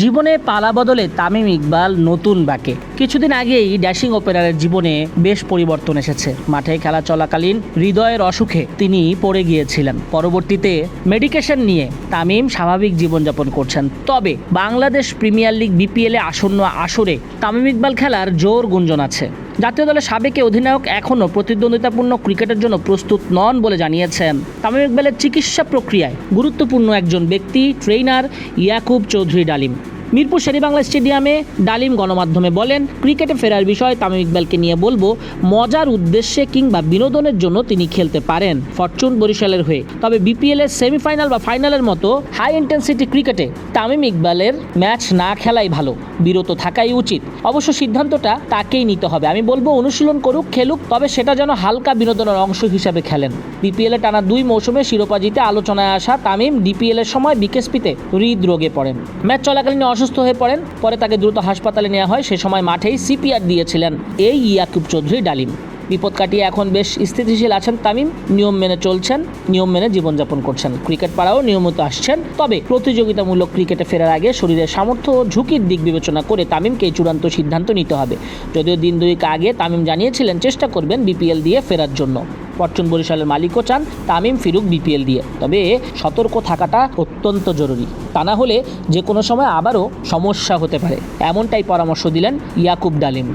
জীবনে পালা বদলে তামিম ইকবাল নতুন বাকে কিছুদিন আগেই ড্যাশিং ওপেনারের জীবনে বেশ পরিবর্তন এসেছে। মাঠে খেলা চলাকালীন হৃদয়ের অসুখে তিনি পড়ে গিয়েছিলেন। পরবর্তীতে মেডিকেশন নিয়ে তামিম স্বাভাবিক জীবনযাপন করছেন। তবে বাংলাদেশ প্রিমিয়ার লিগ বিপিএলে আসন্ন আসরে তামিম ইকবাল খেলার জোর গুঞ্জন আছে। জাতীয় দলের সাবেক অধিনায়ক এখনও প্রতিদ্বন্দ্বিতাপূর্ণ ক্রিকেটের জন্য প্রস্তুত নন বলে জানিয়েছেন। তামিম ইকবালের চিকিৎসা প্রক্রিয়ায় গুরুত্বপূর্ণ একজন ব্যক্তি, ট্রেইনার ইয়াকুব চৌধুরী ডালিম। মিরপুর শেরিবাংলা স্টেডিয়ামে ডালিম গণমাধ্যমে বলেন, ক্রিকেটে ফেরার বিষয়ে তামিম ইকবালকে নিয়ে বলব, মজার উদ্দেশ্যে কিংবা বিনোদনের জন্য তিনি খেলতে পারেন ফরচুন বরিশালের হয়ে। তবে বিপিএল এর সেমিফাইনাল বা ফাইনালের মতো হাই ইন্টেন্সিটি ক্রিকেটে তামিম ইকবালের ম্যাচ না খেলাই ভালো, বিরত থাকাই উচিত। অবশ্য সিদ্ধান্তটা তাকেই নিতে হবে। আমি বলব, অনুশীলন করুক, খেলুক, তবে সেটা যেন হালকা বিনোদনের অংশ হিসাবে খেলেন। বিপিএলে টানা দুই মৌসুমে শিরোপা জিতে আলোচনায় আসা তামিম ডিপিএল এর সময় বিকেএসপিতে হৃদরোগে পড়েন। ম্যাচ চলাকালীন অসুস্থ হয়ে পড়েন। পরে তাকে দ্রুত হাসপাতালে নেওয়া হয়। সে সময় মাঠেই সিপিআর দিয়েছিলেন এই ইয়াকুব চৌধুরী ডালিম। বিপদ কাটিয়ে এখন বেশ স্থিতিশীল আছেন তামিম। নিয়ম মেনে চলছেন, নিয়ম মেনে জীবনযাপন করছেন। ক্রিকেট পাড়াও নিয়মিত আসছেন। তবে প্রতিযোগিতামূলক ক্রিকেটে ফেরার আগে শরীরের সামর্থ্য ও ঝুঁকির দিক বিবেচনা করে তামিমকে চূড়ান্ত সিদ্ধান্ত নিতে হবে। যদিও দিন দুয়েক আগে তামিম জানিয়েছিলেন, চেষ্টা করবেন বিপিএল দিয়ে ফেরার জন্য। ফরচুন বরিশালের মালিকও চান তামিম ফিরুক বিপিএল দিয়ে। তবে সতর্ক থাকাটা অত্যন্ত জরুরি। তা না হলে যে কোনো সময় আবারও সমস্যা হতে পারে। এমনটাই পরামর্শ দিলেন ইয়াকুব ডালিম।